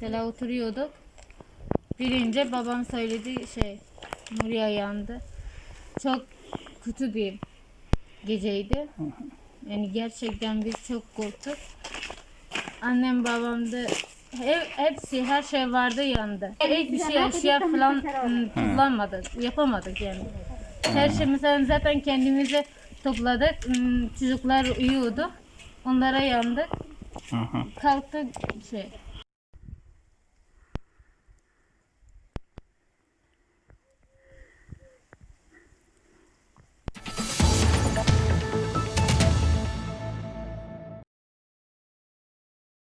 Mesela oturuyorduk. Birinci babam söyledi şey Nuriye yandı. Çok kötü bir geceydi. Yani gerçekten biz çok korktuk. Annem babam da hep, hepsi her şey vardı yandı. Hiçbir şey eşya falan ım, kullanmadık. Yapamadık yani. Her şey mesela zaten kendimize topladık. Im, Çocuklar uyuyordu. Onlara yandık. Kalktık şey